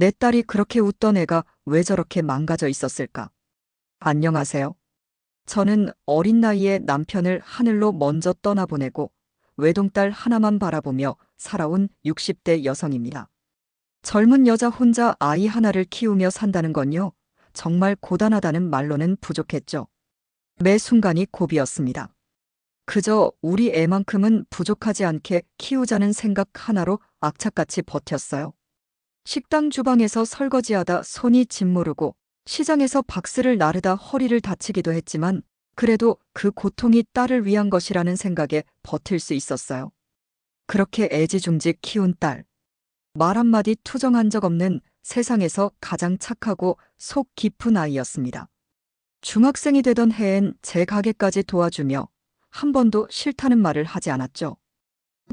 내 딸이 그렇게 웃던 애가 왜 저렇게 망가져 있었을까? 안녕하세요. 저는 어린 나이에 남편을 하늘로 먼저 떠나보내고 외동딸 하나만 바라보며 살아온 60대 여성입니다. 젊은 여자 혼자 아이 하나를 키우며 산다는 건요, 정말 고단하다는 말로는 부족했죠. 매 순간이 고비였습니다. 그저 우리 애만큼은 부족하지 않게 키우자는 생각 하나로 악착같이 버텼어요. 식당 주방에서 설거지하다 손이 짓무르고 시장에서 박스를 나르다 허리를 다치기도 했지만 그래도 그 고통이 딸을 위한 것이라는 생각에 버틸 수 있었어요. 그렇게 애지중지 키운 딸. 말 한마디 투정한 적 없는 세상에서 가장 착하고 속 깊은 아이였습니다. 중학생이 되던 해엔 제 가게까지 도와주며 한 번도 싫다는 말을 하지 않았죠.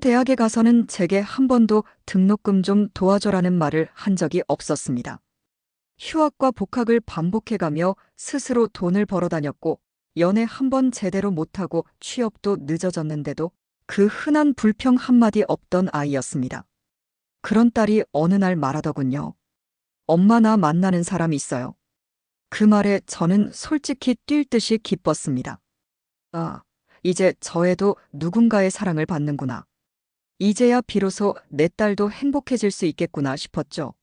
대학에 가서는 제게 한 번도 등록금 좀 도와줘라는 말을 한 적이 없었습니다. 휴학과 복학을 반복해가며 스스로 돈을 벌어 다녔고 연애 한 번 제대로 못하고 취업도 늦어졌는데도 그 흔한 불평 한마디 없던 아이였습니다. 그런 딸이 어느 날 말하더군요. 엄마 나 만나는 사람 있어요. 그 말에 저는 솔직히 뛸 듯이 기뻤습니다. 아, 이제 저에도 누군가의 사랑을 받는구나. 이제야 비로소 내 딸도 행복해질 수 있겠구나 싶었죠.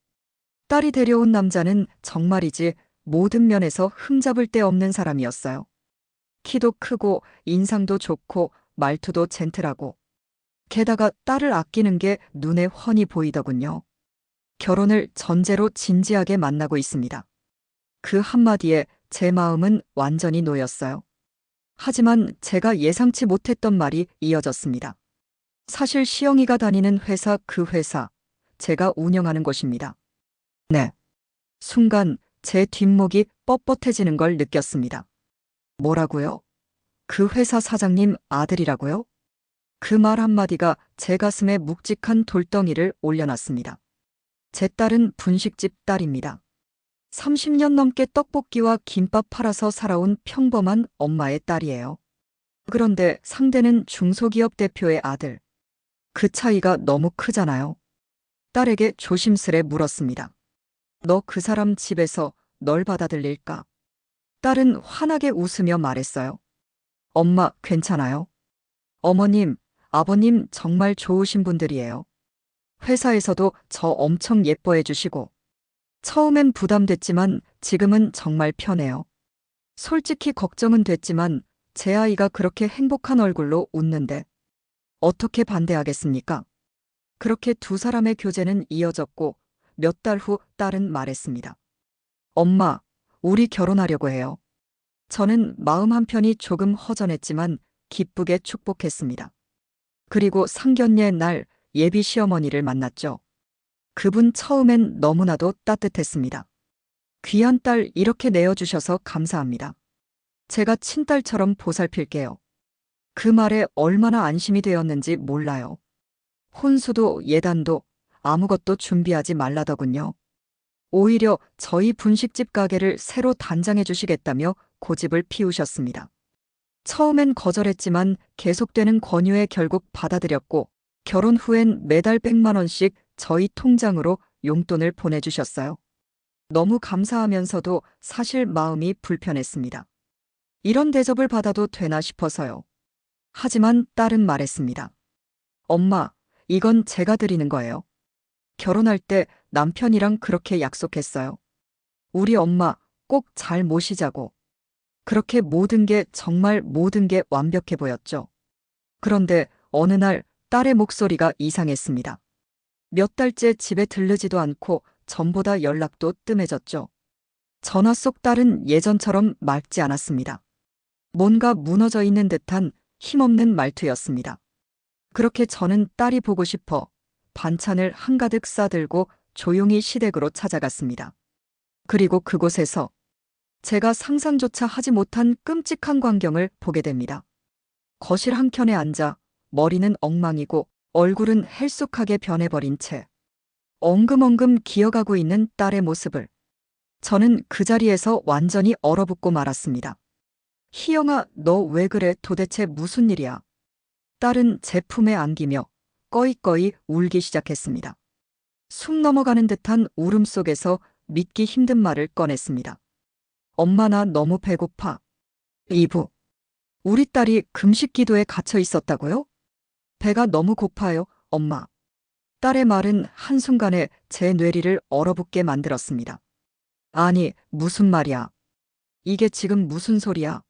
딸이 데려온 남자는 정말이지 모든 면에서 흠잡을 데 없는 사람이었어요. 키도 크고 인상도 좋고 말투도 젠틀하고 게다가 딸을 아끼는 게 눈에 훤히 보이더군요. 결혼을 전제로 진지하게 만나고 있습니다. 그 한마디에 제 마음은 완전히 놓였어요. 하지만 제가 예상치 못했던 말이 이어졌습니다. 사실 시영이가 다니는 회사 그 회사, 제가 운영하는 곳입니다. 네. 순간 제 뒷목이 뻣뻣해지는 걸 느꼈습니다. 뭐라고요? 그 회사 사장님 아들이라고요? 그 말 한마디가 제 가슴에 묵직한 돌덩이를 올려놨습니다. 제 딸은 분식집 딸입니다. 30년 넘게 떡볶이와 김밥 팔아서 살아온 평범한 엄마의 딸이에요. 그런데 상대는 중소기업 대표의 아들. 그 차이가 너무 크잖아요. 딸에게 조심스레 물었습니다. 너 그 사람 집에서 널 받아들일까? 딸은 환하게 웃으며 말했어요. 엄마, 괜찮아요. 어머님, 아버님 정말 좋으신 분들이에요. 회사에서도 저 엄청 예뻐해 주시고. 처음엔 부담됐지만 지금은 정말 편해요. 솔직히 걱정은 됐지만 제 아이가 그렇게 행복한 얼굴로 웃는데 어떻게 반대하겠습니까? 그렇게 두 사람의 교제는 이어졌고 몇 달 후 딸은 말했습니다. 엄마, 우리 결혼하려고 해요. 저는 마음 한편이 조금 허전했지만 기쁘게 축복했습니다. 그리고 상견례 날 예비 시어머니를 만났죠. 그분 처음엔 너무나도 따뜻했습니다. 귀한 딸 이렇게 내어주셔서 감사합니다. 제가 친딸처럼 보살필게요. 그 말에 얼마나 안심이 되었는지 몰라요. 혼수도 예단도 아무것도 준비하지 말라더군요. 오히려 저희 분식집 가게를 새로 단장해 주시겠다며 고집을 피우셨습니다. 처음엔 거절했지만 계속되는 권유에 결국 받아들였고 결혼 후엔 매달 100만 원씩 저희 통장으로 용돈을 보내주셨어요. 너무 감사하면서도 사실 마음이 불편했습니다. 이런 대접을 받아도 되나 싶어서요. 하지만 딸은 말했습니다. 엄마, 이건 제가 드리는 거예요. 결혼할 때 남편이랑 그렇게 약속했어요. 우리 엄마 꼭 잘 모시자고. 그렇게 모든 게 정말 모든 게 완벽해 보였죠. 그런데 어느 날 딸의 목소리가 이상했습니다. 몇 달째 집에 들르지도 않고 전보다 연락도 뜸해졌죠. 전화 속 딸은 예전처럼 맑지 않았습니다. 뭔가 무너져 있는 듯한 힘없는 말투였습니다. 그렇게 저는 딸이 보고 싶어 반찬을 한가득 싸들고 조용히 시댁으로 찾아갔습니다. 그리고 그곳에서 제가 상상조차 하지 못한 끔찍한 광경을 보게 됩니다. 거실 한켠에 앉아 머리는 엉망이고 얼굴은 헬쑥하게 변해버린 채 엉금엉금 기어가고 있는 딸의 모습을 저는 그 자리에서 완전히 얼어붙고 말았습니다. 희영아, 너 왜 그래? 도대체 무슨 일이야? 딸은 제 품에 안기며 꺼이꺼이 울기 시작했습니다. 숨 넘어가는 듯한 울음 속에서 믿기 힘든 말을 꺼냈습니다. 엄마 나 너무 배고파. 이부. 우리 딸이 금식 기도에 갇혀 있었다고요? 배가 너무 고파요, 엄마. 딸의 말은 한순간에 제 뇌리를 얼어붙게 만들었습니다. 아니, 무슨 말이야. 이게 지금 무슨 소리야.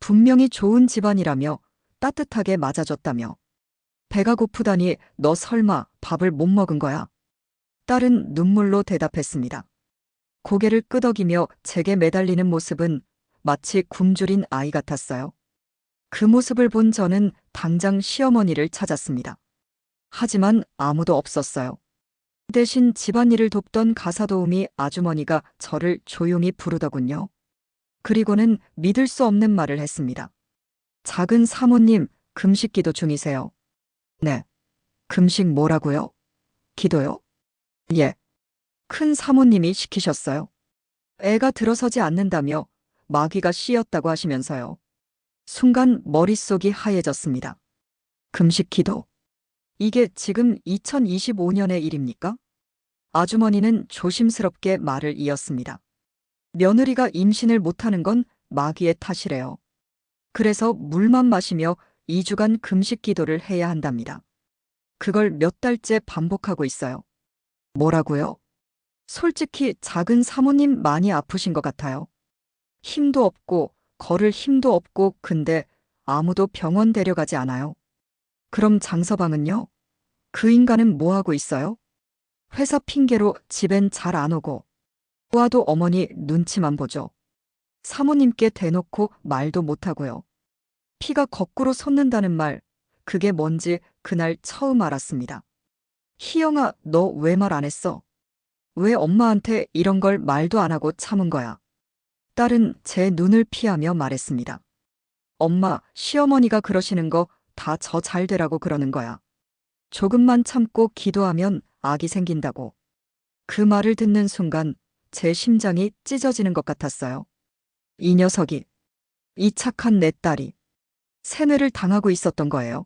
분명히 좋은 집안이라며 따뜻하게 맞아줬다며. 배가 고프다니 너 설마 밥을 못 먹은 거야? 딸은 눈물로 대답했습니다. 고개를 끄덕이며 제게 매달리는 모습은 마치 굶주린 아이 같았어요. 그 모습을 본 저는 당장 시어머니를 찾았습니다. 하지만 아무도 없었어요. 대신 집안일을 돕던 가사도우미 아주머니가 저를 조용히 부르더군요. 그리고는 믿을 수 없는 말을 했습니다. 작은 사모님, 금식 기도 중이세요. 네. 금식 뭐라고요? 기도요? 예. 큰 사모님이 시키셨어요. 애가 들어서지 않는다며 마귀가 씌었다고 하시면서요. 순간 머릿속이 하얘졌습니다. 금식 기도. 이게 지금 2025년의 일입니까? 아주머니는 조심스럽게 말을 이었습니다. 며느리가 임신을 못하는 건 마귀의 탓이래요. 그래서 물만 마시며 2주간 금식 기도를 해야 한답니다. 그걸 몇 달째 반복하고 있어요. 뭐라고요? 솔직히 작은 사모님 많이 아프신 것 같아요. 힘도 없고, 걸을 힘도 없고, 근데 아무도 병원 데려가지 않아요. 그럼 장서방은요? 그 인간은 뭐 하고 있어요? 회사 핑계로 집엔 잘 안 오고, 와도 어머니 눈치만 보죠. 사모님께 대놓고 말도 못하고요. 피가 거꾸로 솟는다는 말, 그게 뭔지 그날 처음 알았습니다. 희영아, 너 왜 말 안 했어? 왜 엄마한테 이런 걸 말도 안 하고 참은 거야? 딸은 제 눈을 피하며 말했습니다. 엄마, 시어머니가 그러시는 거 다 저 잘 되라고 그러는 거야. 조금만 참고 기도하면 악이 생긴다고. 그 말을 듣는 순간 제 심장이 찢어지는 것 같았어요. 이 녀석이, 이 착한 내 딸이 세뇌를 당하고 있었던 거예요.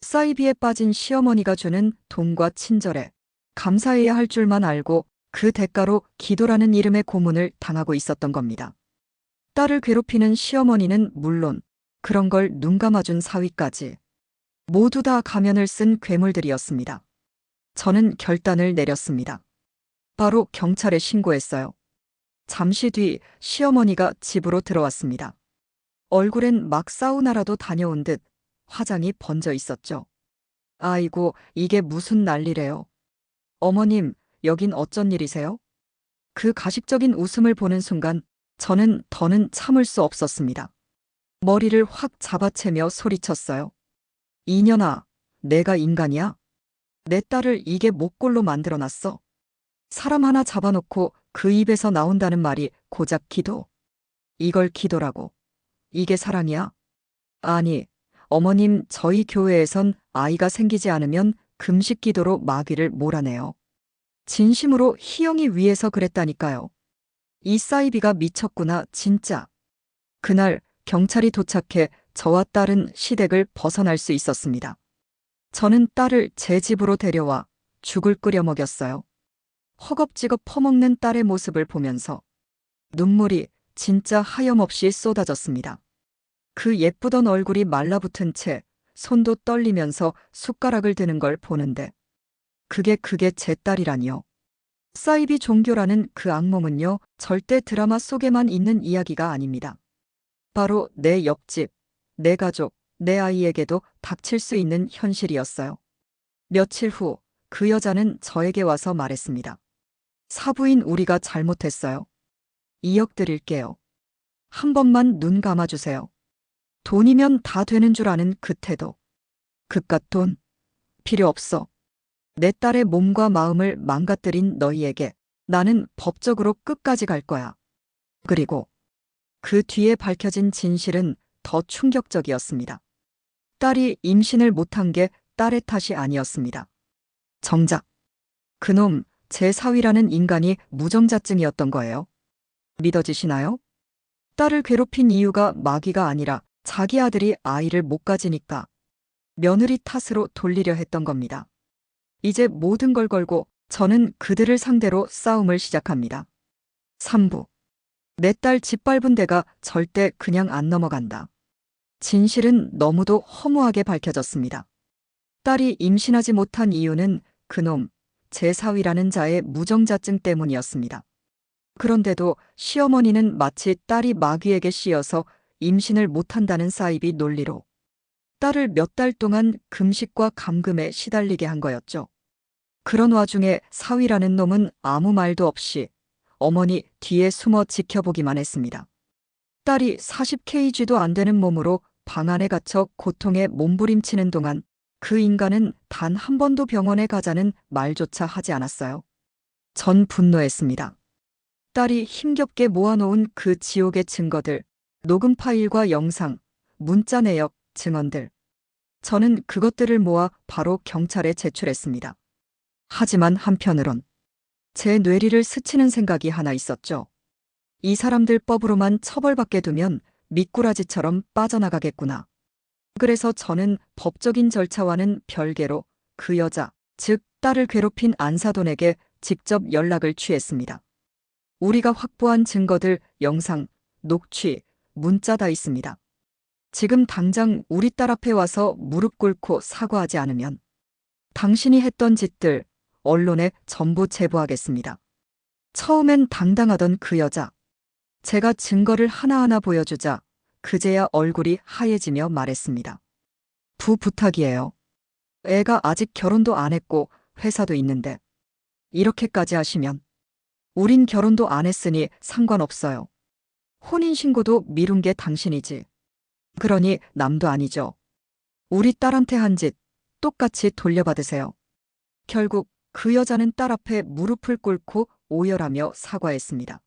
사이비에 빠진 시어머니가 주는 돈과 친절에 감사해야 할 줄만 알고 그 대가로 기도라는 이름의 고문을 당하고 있었던 겁니다. 딸을 괴롭히는 시어머니는 물론 그런 걸 눈 감아준 사위까지 모두 다 가면을 쓴 괴물들이었습니다. 저는 결단을 내렸습니다. 바로 경찰에 신고했어요. 잠시 뒤 시어머니가 집으로 들어왔습니다. 얼굴엔 막 사우나라도 다녀온 듯 화장이 번져 있었죠. 아이고, 이게 무슨 난리래요. 어머님, 여긴 어쩐 일이세요? 그 가식적인 웃음을 보는 순간 저는 더는 참을 수 없었습니다. 머리를 확 잡아채며 소리쳤어요. 이년아, 내가 인간이야? 내 딸을 이게 목골로 만들어놨어. 사람 하나 잡아놓고 그 입에서 나온다는 말이 고작 기도. 이걸 기도라고. 이게 사랑이야? 아니, 어머님, 저희 교회에선 아이가 생기지 않으면 금식 기도로 마귀를 몰아내요. 진심으로 희영이 위해서 그랬다니까요. 이 사이비가 미쳤구나, 진짜. 그날 경찰이 도착해 저와 딸은 시댁을 벗어날 수 있었습니다. 저는 딸을 제 집으로 데려와 죽을 끓여 먹였어요. 허겁지겁 퍼먹는 딸의 모습을 보면서 눈물이 진짜 하염없이 쏟아졌습니다. 그 예쁘던 얼굴이 말라붙은 채 손도 떨리면서 숟가락을 드는 걸 보는데 그게 그게 제 딸이라니요. 사이비 종교라는 그 악몽은요, 절대 드라마 속에만 있는 이야기가 아닙니다. 바로 내 옆집, 내 가족, 내 아이에게도 닥칠 수 있는 현실이었어요. 며칠 후 그 여자는 저에게 와서 말했습니다. 사부인 우리가 잘못했어요. 2억 드릴게요. 한 번만 눈 감아주세요. 돈이면 다 되는 줄 아는 그 태도. 그깟 돈 필요 없어. 내 딸의 몸과 마음을 망가뜨린 너희에게 나는 법적으로 끝까지 갈 거야. 그리고 그 뒤에 밝혀진 진실은 더 충격적이었습니다. 딸이 임신을 못한 게 딸의 탓이 아니었습니다. 정작 그놈 제 사위라는 인간이 무정자증이었던 거예요. 믿어지시나요? 딸을 괴롭힌 이유가 마귀가 아니라 자기 아들이 아이를 못 가지니까 며느리 탓으로 돌리려 했던 겁니다. 이제 모든 걸 걸고 저는 그들을 상대로 싸움을 시작합니다. 3부. 내 딸 짓밟은 데가 절대 그냥 안 넘어간다. 진실은 너무도 허무하게 밝혀졌습니다. 딸이 임신하지 못한 이유는 그놈, 제 사위라는 자의 무정자증 때문이었습니다. 그런데도 시어머니는 마치 딸이 마귀에게 씌어서 임신을 못한다는 사이비 논리로 딸을 몇 달 동안 금식과 감금에 시달리게 한 거였죠. 그런 와중에 사위라는 놈은 아무 말도 없이 어머니 뒤에 숨어 지켜보기만 했습니다. 딸이 40kg도 안 되는 몸으로 방 안에 갇혀 고통에 몸부림치는 동안 그 인간은 단 한 번도 병원에 가자는 말조차 하지 않았어요. 전 분노했습니다. 딸이 힘겹게 모아놓은 그 지옥의 증거들, 녹음 파일과 영상, 문자 내역, 증언들. 저는 그것들을 모아 바로 경찰에 제출했습니다. 하지만 한편으론 제 뇌리를 스치는 생각이 하나 있었죠. 이 사람들 법으로만 처벌받게 두면 미꾸라지처럼 빠져나가겠구나. 그래서 저는 법적인 절차와는 별개로 그 여자, 즉 딸을 괴롭힌 안사돈에게 직접 연락을 취했습니다. 우리가 확보한 증거들, 영상, 녹취, 문자 다 있습니다. 지금 당장 우리 딸 앞에 와서 무릎 꿇고 사과하지 않으면 당신이 했던 짓들 언론에 전부 제보하겠습니다. 처음엔 당당하던 그 여자. 제가 증거를 하나하나 보여주자 그제야 얼굴이 하얘지며 말했습니다. 부 부탁이에요. 애가 아직 결혼도 안 했고 회사도 있는데 이렇게까지 하시면 우린 결혼도 안 했으니 상관없어요. 혼인신고도 미룬 게 당신이지. 그러니 남도 아니죠. 우리 딸한테 한 짓 똑같이 돌려받으세요. 결국 그 여자는 딸 앞에 무릎을 꿇고 오열하며 사과했습니다.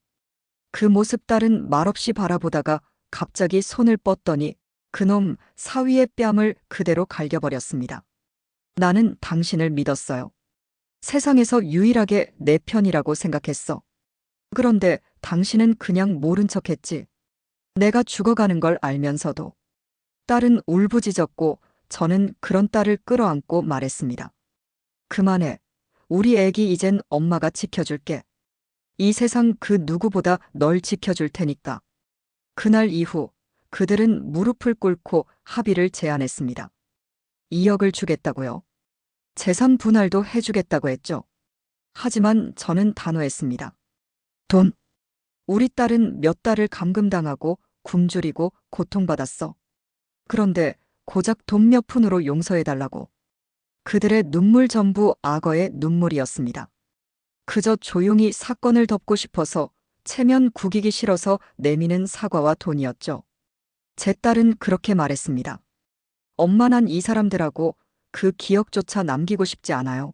그 모습 딸은 말없이 바라보다가 갑자기 손을 뻗더니 그놈 사위의 뺨을 그대로 갈겨버렸습니다. 나는 당신을 믿었어요. 세상에서 유일하게 내 편이라고 생각했어. 그런데 당신은 그냥 모른 척 했지. 내가 죽어가는 걸 알면서도. 딸은 울부짖었고 저는 그런 딸을 끌어안고 말했습니다. 그만해. 우리 애기 이젠 엄마가 지켜줄게. 이 세상 그 누구보다 널 지켜줄 테니까. 그날 이후 그들은 무릎을 꿇고 합의를 제안했습니다. 2억을 주겠다고요. 재산 분할도 해주겠다고 했죠. 하지만 저는 단호했습니다. 돈. 우리 딸은 몇 달을 감금당하고 굶주리고 고통받았어. 그런데 고작 돈 몇 푼으로 용서해달라고. 그들의 눈물 전부 악어의 눈물이었습니다. 그저 조용히 사건을 덮고 싶어서 체면 구기기 싫어서 내미는 사과와 돈이었죠. 제 딸은 그렇게 말했습니다. 엄마 난 이 사람들하고 그 기억조차 남기고 싶지 않아요.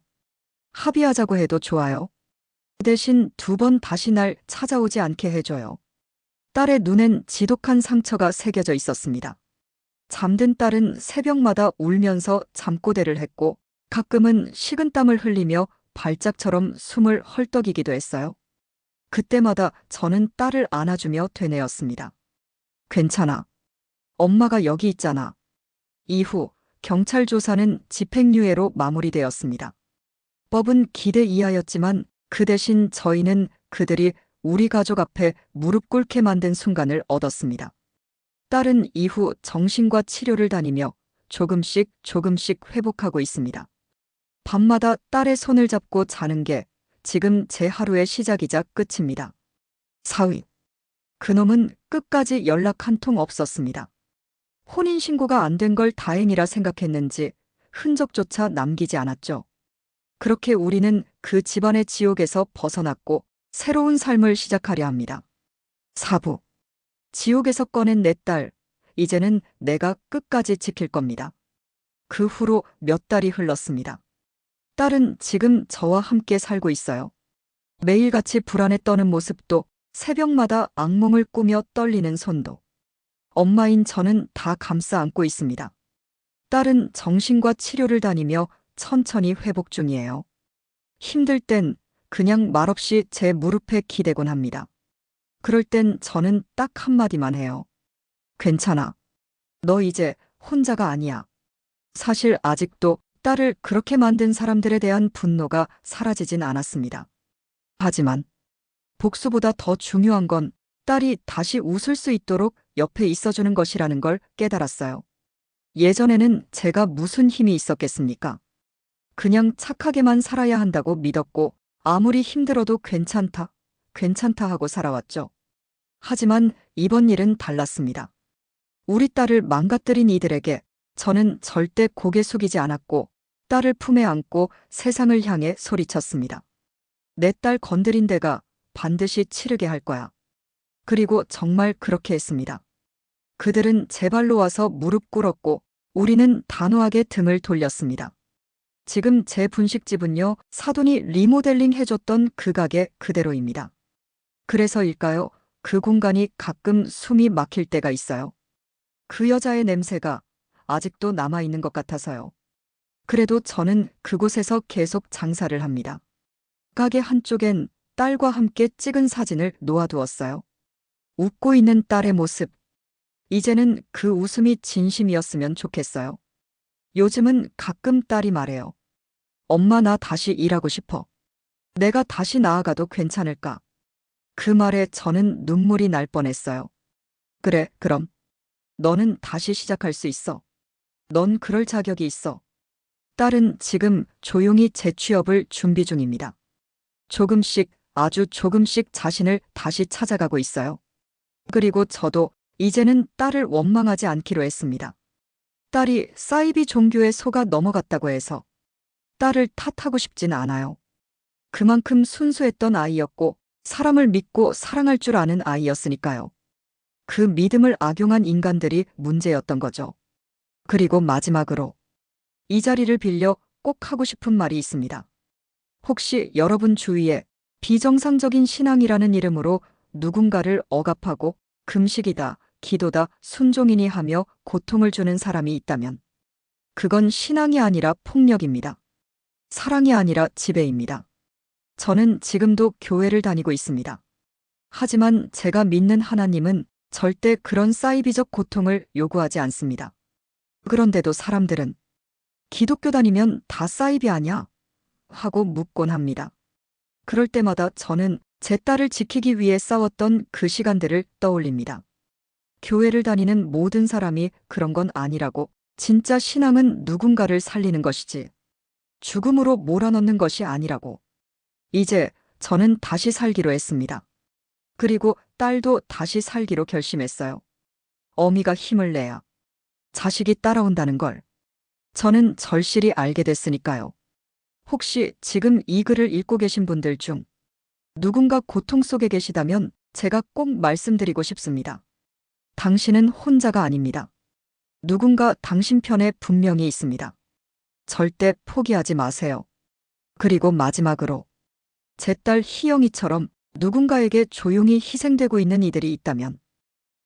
합의하자고 해도 좋아요. 그 대신 두 번 다시 날 찾아오지 않게 해줘요. 딸의 눈엔 지독한 상처가 새겨져 있었습니다. 잠든 딸은 새벽마다 울면서 잠꼬대를 했고 가끔은 식은 땀을 흘리며 발작처럼 숨을 헐떡이기도 했어요. 그때마다 저는 딸을 안아주며 되뇌었습니다. 괜찮아. 엄마가 여기 있잖아. 이후 경찰 조사는 집행유예로 마무리되었습니다. 법은 기대 이하였지만 그 대신 저희는 그들이 우리 가족 앞에 무릎 꿇게 만든 순간을 얻었습니다. 딸은 이후 정신과 치료를 다니며 조금씩 조금씩 회복하고 있습니다. 밤마다 딸의 손을 잡고 자는 게 지금 제 하루의 시작이자 끝입니다. 사위. 그놈은 끝까지 연락 한 통 없었습니다. 혼인신고가 안 된 걸 다행이라 생각했는지 흔적조차 남기지 않았죠. 그렇게 우리는 그 집안의 지옥에서 벗어났고 새로운 삶을 시작하려 합니다. 사부. 지옥에서 꺼낸 내 딸, 이제는 내가 끝까지 지킬 겁니다. 그 후로 몇 달이 흘렀습니다. 딸은 지금 저와 함께 살고 있어요. 매일같이 불안에 떠는 모습도 새벽마다 악몽을 꾸며 떨리는 손도. 엄마인 저는 다 감싸 안고 있습니다. 딸은 정신과 치료를 다니며 천천히 회복 중이에요. 힘들 땐 그냥 말없이 제 무릎에 기대곤 합니다. 그럴 땐 저는 딱 한마디만 해요. 괜찮아. 너 이제 혼자가 아니야. 사실 아직도 딸을 그렇게 만든 사람들에 대한 분노가 사라지진 않았습니다. 하지만 복수보다 더 중요한 건 딸이 다시 웃을 수 있도록 옆에 있어주는 것이라는 걸 깨달았어요. 예전에는 제가 무슨 힘이 있었겠습니까? 그냥 착하게만 살아야 한다고 믿었고 아무리 힘들어도 괜찮다, 괜찮다 하고 살아왔죠. 하지만 이번 일은 달랐습니다. 우리 딸을 망가뜨린 이들에게 저는 절대 고개 숙이지 않았고 딸을 품에 안고 세상을 향해 소리쳤습니다. 내 딸 건드린 데가 반드시 치르게 할 거야. 그리고 정말 그렇게 했습니다. 그들은 제 발로 와서 무릎 꿇었고 우리는 단호하게 등을 돌렸습니다. 지금 제 분식집은요, 사돈이 리모델링 해줬던 그 가게 그대로입니다. 그래서일까요? 그 공간이 가끔 숨이 막힐 때가 있어요. 그 여자의 냄새가 아직도 남아있는 것 같아서요. 그래도 저는 그곳에서 계속 장사를 합니다. 가게 한쪽엔 딸과 함께 찍은 사진을 놓아두었어요. 웃고 있는 딸의 모습. 이제는 그 웃음이 진심이었으면 좋겠어요. 요즘은 가끔 딸이 말해요. 엄마 나 다시 일하고 싶어. 내가 다시 나아가도 괜찮을까? 그 말에 저는 눈물이 날 뻔했어요. 그래, 그럼. 너는 다시 시작할 수 있어. 넌 그럴 자격이 있어. 딸은 지금 조용히 재취업을 준비 중입니다. 조금씩, 아주 조금씩 자신을 다시 찾아가고 있어요. 그리고 저도 이제는 딸을 원망하지 않기로 했습니다. 딸이 사이비 종교에 속아 넘어갔다고 해서 딸을 탓하고 싶진 않아요. 그만큼 순수했던 아이였고 사람을 믿고 사랑할 줄 아는 아이였으니까요. 그 믿음을 악용한 인간들이 문제였던 거죠. 그리고 마지막으로 이 자리를 빌려 꼭 하고 싶은 말이 있습니다. 혹시 여러분 주위에 비정상적인 신앙이라는 이름으로 누군가를 억압하고 금식이다, 기도다, 순종이니 하며 고통을 주는 사람이 있다면 그건 신앙이 아니라 폭력입니다. 사랑이 아니라 지배입니다. 저는 지금도 교회를 다니고 있습니다. 하지만 제가 믿는 하나님은 절대 그런 사이비적 고통을 요구하지 않습니다. 그런데도 사람들은 기독교 다니면 다 사이비 아냐? 하고 묻곤 합니다. 그럴 때마다 저는 제 딸을 지키기 위해 싸웠던 그 시간들을 떠올립니다. 교회를 다니는 모든 사람이 그런 건 아니라고 진짜 신앙은 누군가를 살리는 것이지 죽음으로 몰아넣는 것이 아니라고. 이제 저는 다시 살기로 했습니다. 그리고 딸도 다시 살기로 결심했어요. 어미가 힘을 내야 자식이 따라온다는 걸 저는 절실히 알게 됐으니까요. 혹시 지금 이 글을 읽고 계신 분들 중 누군가 고통 속에 계시다면 제가 꼭 말씀드리고 싶습니다. 당신은 혼자가 아닙니다. 누군가 당신 편에 분명히 있습니다. 절대 포기하지 마세요. 그리고 마지막으로 제 딸 희영이처럼 누군가에게 조용히 희생되고 있는 이들이 있다면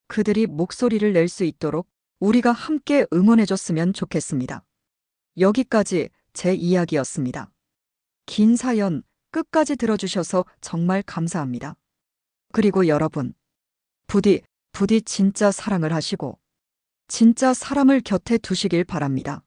그들이 목소리를 낼 수 있도록 우리가 함께 응원해줬으면 좋겠습니다. 여기까지 제 이야기였습니다. 긴 사연 끝까지 들어주셔서 정말 감사합니다. 그리고 여러분, 부디, 부디 진짜 사랑을 하시고, 진짜 사람을 곁에 두시길 바랍니다.